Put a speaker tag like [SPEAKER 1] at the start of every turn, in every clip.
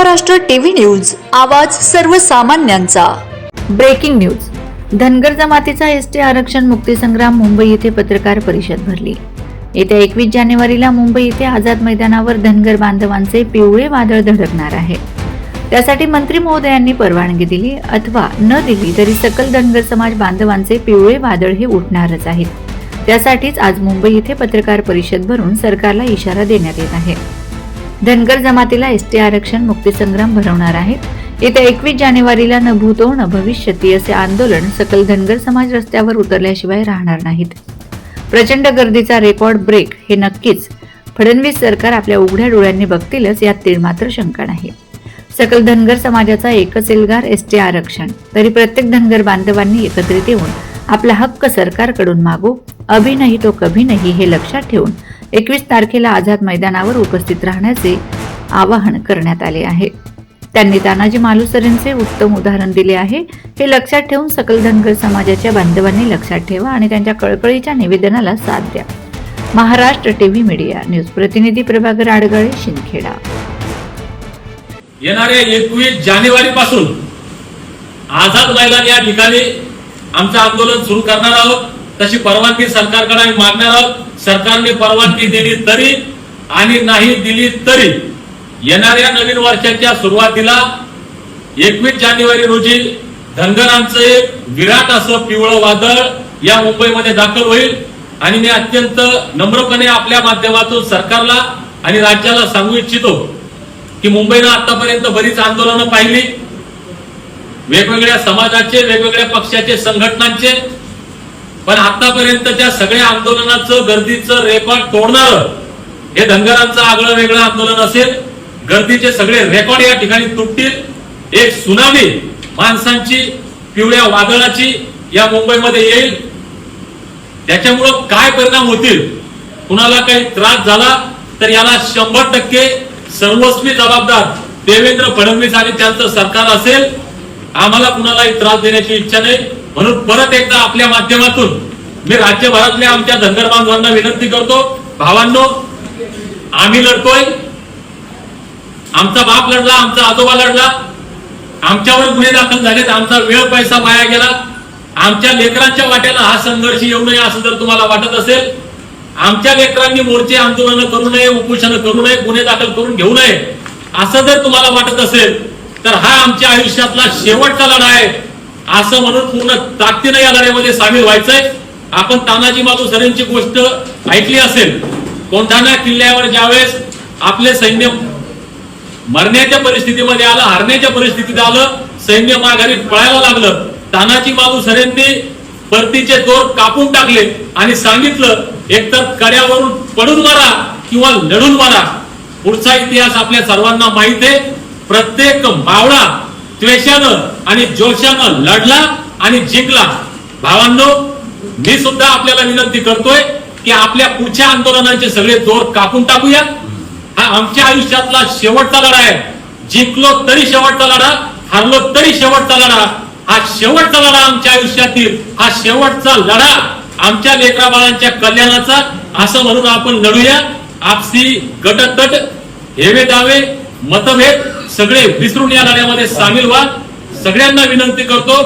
[SPEAKER 1] Maharashtra TV news आवाज सर्वसामान्यांचा.
[SPEAKER 2] Breaking news. Dhangar जमातीचा एस टी आरक्षण मुक्तीसंग्राम मुंबई येथे पत्रकार परिषद भरली. येत्या एकवीस जानेवारीला मुंबई येथे आझाद मैदानावर धनगर बांधवांचे पिवळे वादळ धडकणार आहे. त्यासाठी मंत्री महोदयांनी परवानगी दिली अथवा न दिली तरी सकल धनगर समाज बांधवांचे पिवळे वादळ हे उठणारच आहेत. त्यासाठीच आज मुंबई येथे पत्रकार परिषद भरून सरकारला इशारा देण्यात येत आहे. धनगर जमातीला एस टी आरक्षण मुक्तीसंग्राम भरवणार आहेत. येत्या एकवीस जानेवारीला न भूतो न भविष्यती असे आंदोलन सकल धनगर समाज रस्त्यावर उतरल्याशिवाय राहणार नाहीत. प्रचंड गर्दीचा रेकॉर्ड ब्रेक हे नक्कीच. फडणवीस सरकार आपल्या उघड्या डोळ्यांनी बघतीलच यात तीळ मात्र शंका नाही. सकल धनगर समाजाचा एकच एल्गार एस टी आरक्षण. तरी प्रत्येक धनगर बांधवांनी एकत्रित येऊन आपला हक्क सरकारकडून मागू. अभिनही तो कभी नाही हे लक्षात ठेवून एकवीस तारखेला आझाद मैदानावर उपस्थित राहण्याचे आवाहन करण्यात आले आहे. त्यांनी तानाजी मालुसरेंचे उत्तम उदाहरण दिले आहे. हे लक्षात ठेवून सकल धनगर समाजाच्या बांधवांनी लक्षात ठेवा आणि त्यांच्या कळकळीच्या निवेदनाला साथ द्या. Maharashtra TV media news. प्रतिनिधी प्रभाकर आडगळे शिंदखेडा.
[SPEAKER 3] येणाऱ्या एकवीस जानेवारी पासून आझाद मैदान या ठिकाणी आमचं आंदोलन सुरू करणार आहोत. तशी परवानगी सरकारकडे आम्ही मागणार आहोत. सरकारने परवानगी दिली तरी आणि नाही दिली तरी येणाऱ्या नवीन वर्षाच्या सुरुवातीला एकवीस जानेवारी रोजी धनगरांचं एक विराट असं पिवळं वादळ या मुंबईमध्ये दाखल होईल आणि मी अत्यंत नम्रपणे आपल्या माध्यमातून सरकारला आणि राज्याला सांगू इच्छितो की मुंबईनं आतापर्यंत बरीच आंदोलनं पाहिली. वेगवेगळ्या समाजाचे वेगवेगळ्या पक्षाचे संघटनांचे पण आतापर्यंतच्या सगळ्या आंदोलनाचं गर्दीचं रेकॉर्ड तोडणार हे धनगरांचं आगळं वेगळं आंदोलन असेल गर्दीचे सगळे रेकॉर्ड या ठिकाणी तुटतील. एक सुनामी माणसांची पिवळ्या वादळाची या मुंबईमध्ये येईल. त्याच्यामुळं काय परिणाम होतील? कुणाला काही त्रास झाला तर याला शंभर टक्के सर्वस्वी जबाबदार देवेंद्र फडणवीस आणि त्यांचं सरकार असेल. आम्हाला कुणालाही त्रास देण्याची इच्छा नाही. म्हणून परत एकदा आपल्या माध्यमातून मी राज्यभरातल्या आमच्या धनगर बांधवांना विनंती करतो भावांनो आम्ही लढतोय. आमचा बाप लढला आमचा आजोबा लढला. आमच्यावर गुन्हे दाखल झालेत आमचा वेळ पैसा वाया गेला. आमच्या लेकरांच्या वाट्याला हा संघर्ष येऊ नये असं जर तुम्हाला वाटत असेल आमच्या लेकरांनी मोर्चे आंदोलन करू नये उपोषण करू नये गुन्हे दाखल करून घेऊ नये असं जर तुम्हाला वाटत असेल तर हा आमच्या आयुष्यातला शेवटचा लढा आहे. असं म्हणून पूर्ण ताकदीनं या लढ्यामध्ये सामील व्हायचंय. आपण तानाजी मालुसरेंची गोष्ट ऐकली असेल कोंढाणा किल्ल्यावर ज्यावेळेस आपले सैन्य मरण्याच्या परिस्थितीमध्ये आलं हरण्याच्या परिस्थितीत आलं सैन्य माघारी पळायला लागलं तानाजी मालुसरेंनी परतीचे दोर कापून टाकले आणि सांगितलं एकतर कड्यावरून पडून मारा किंवा लढून मारा. पुढचा इतिहास आपल्या सर्वांना माहीत आहे. प्रत्येक मावळा त्वेषानं आणि जोशानं लढला आणि जिंकला. भावांनो मी सुद्धा आपल्याला विनंती करतोय की आपल्या पुढच्या आंदोलनाचे सगळे जोर कापून टाकूया. हा आमच्या आयुष्यातला शेवटचा लढा आहे. जिंकलो तरी शेवटचा लढा हरलो तरी शेवटचा लढा. हा शेवटचा लढा आमच्या आयुष्यातील हा शेवटचा लढा आमच्या लेकरा बाळांच्या कल्याणाचा असं म्हणून आपण लढूया. आपसी गटतट हेवे दावे मतभेद सगळे विसरून या लढ्यामध्ये सामील व्हा. सगळ्यांना विनंती करतो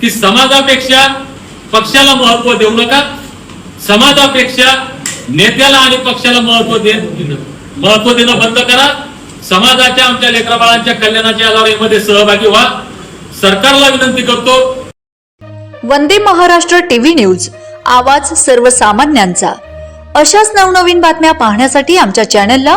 [SPEAKER 3] की समाजापेक्षा पक्षाला महत्त्व देऊ नका. समाजापेक्षा नेत्याला आणि पक्षाला महत्त्व दे महत्त्व देणं बंद करा. समाजाच्या आमच्या लेकराबाळांच्या कल्याणाच्या लढाईमध्ये सहभागी व्हा. सरकारला विनंती करतो.
[SPEAKER 1] वंदे महाराष्ट्र टीव्ही न्यूज आवाज सर्वसामान्यांचा. अशाच नवनवीन बातम्या पाहण्यासाठी आमच्या चॅनलला